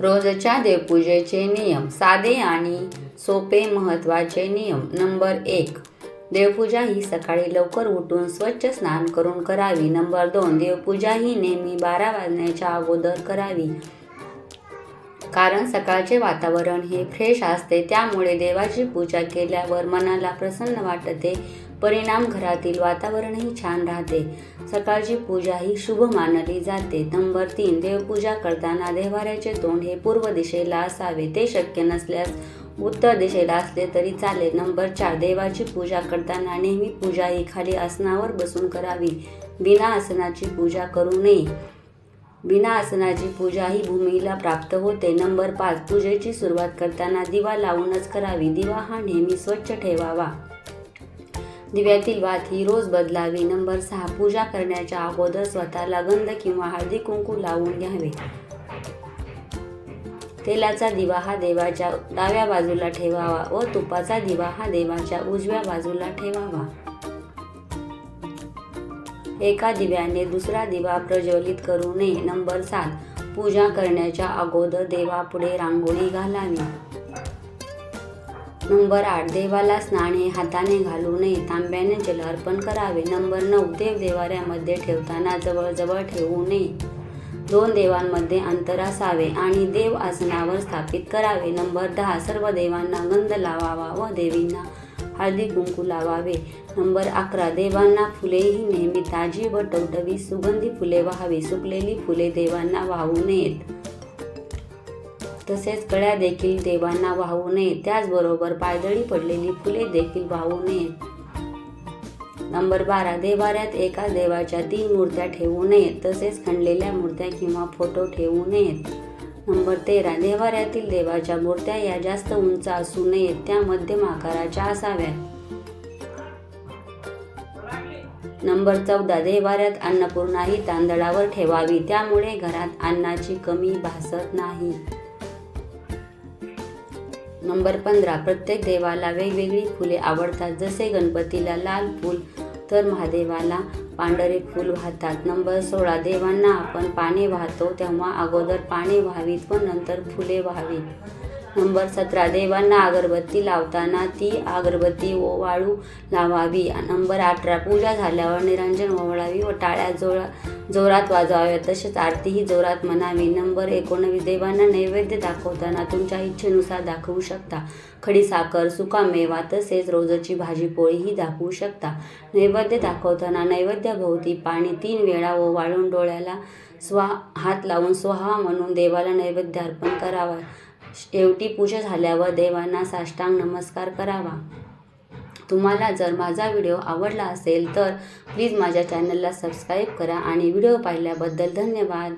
रोजच्या देवपूजेचे नियम साधे आणि सोपे महत्त्वाचे नियम. नंबर एक देवपूजा ही सकाळी लवकर उठून स्वच्छ स्नान करून करावी. नंबर दोन देवपूजा ही नेहमी बारा वाजण्याच्या अगोदर करावी. कारण सकाळचे वातावरण हे फ्रेश असते त्यामुळे देवाची पूजा केल्यावर मनाला प्रसन्न वाटते. परिणाम घरातील वातावरणही छान राहते. सकाळची पूजा ही शुभ मानली जाते. नंबर तीन देवपूजा करताना देवाऱ्याचे तोंड हे पूर्व दिशेला असावे ते शक्य नसल्यास उत्तर दिशेला असले तरी चालेल. नंबर चार देवाची पूजा करताना नेहमी पूजा ही खाली आसनावर बसून करावी. बिना आसनाची पूजा करू नये. बिना आसनाची पूजा ही भूमीला प्राप्त होते. नंबर पाच पूजेची सुरुवात करताना दिवा लावूनच करावी. दिवा हा नेहमी स्वच्छ ठेवावा. दिव्यातील वात ही रोज बदलावी. नंबर सहा पूजा करण्याच्या अगोदर स्वतःला गंध किंवा हळदी कुंकू लावून घ्यावे. तेलाचा दिवा हा देवाच्या डाव्या बाजूला ठेवावा व तुपाचा दिवा हा देवाच्या उजव्या बाजूला ठेवावा. एका दिव्याने दुसरा दिवा प्रज्वलित करू नये. नंबर सात पूजा करण्याच्या अगोदर देवापुढे रांगोळी घालावी. नंबर आठ देवाला स्नाने हाताने घालू नये. तांब्याने जल अर्पण करावे. नंबर नऊ देव देवाऱ्यामध्ये ठेवताना जवळजवळ ठेवू नये. दोन देवांमध्ये अंतर असावे आणि देव आसनावर स्थापित करावे. नंबर दहा सर्व देवांना गंध लावावा व देवींना हळदी कुंकू लावावे. नंबर अकरा देवांना फुले ही नेहमी ताजी व टवटवी सुगंधी फुले व्हावी. सुकलेली फुले देवांना वाहू नयेत. तसेच कळ्या देखील देवांना वाहू नयेत त्याचबरोबर पायदळी पडलेली फुले देखील वाहू नयेत नंबर बारा. देवाऱ्यात एका देवाच्या तीन मूर्त्या ठेवू नयेत. तसेच खणलेल्या मूर्त्या किंवा फोटो ठेवू नयेत. नंबर तेरा. देवाऱ्यातील देवाच्या मूर्त्या या जास्त उंच असू नयेत. त्या मध्यम आकाराच्या असाव्यात. नंबर चौदा. देवाऱ्यात अन्नपूर्णा ही तांदळावर ठेवावी. त्यामुळे घरात अन्नाची कमी भासत नाही. नंबर पंधरा. प्रत्येक देवाला वेगवेगळी फुले आवडतात. जसे गणपतीला लाल फूल तर महादेवाला पांढरे फूल वाहतात. नंबर सोळा. देवांना आपण पाने वाहतो तेव्हा अगोदर पाने व्हावीत व नंतर फुले व्हावीत. नंबर सतरा देवांना अगरबत्ती लावताना ती अगरबत्ती ओवाळू लावावी. नंबर अठरा पूजा झाल्यावर निरंजन ओवाळावी व टाळ्या जोरा जोरात वाजवाव्या तसेच आरतीही जोरात म्हणावी. नंबर एकोणवीस देवांना नैवेद्य दाखवताना तुमच्या इच्छेनुसार दाखवू शकता. खडीसाखर सुकामेवा तसेच रोजची भाजी पोळीही दाखवू शकता. नैवेद्य दाखवताना नैवेद्याभोवती पाणी तीन वेळा ओवाळून डोळ्याला स्वा हात लावून स्वाहा म्हणून देवाला नैवेद्य अर्पण करावा. शेवटी पूजा झाल्यावर देवांना साष्टांग नमस्कार करावा. तुम्हाला जर माझा व्हिडिओ आवडला असेल तर प्लीज माझ्या चॅनलला सबस्क्राईब करा आणि व्हिडिओ पाहिल्याबद्दल धन्यवाद.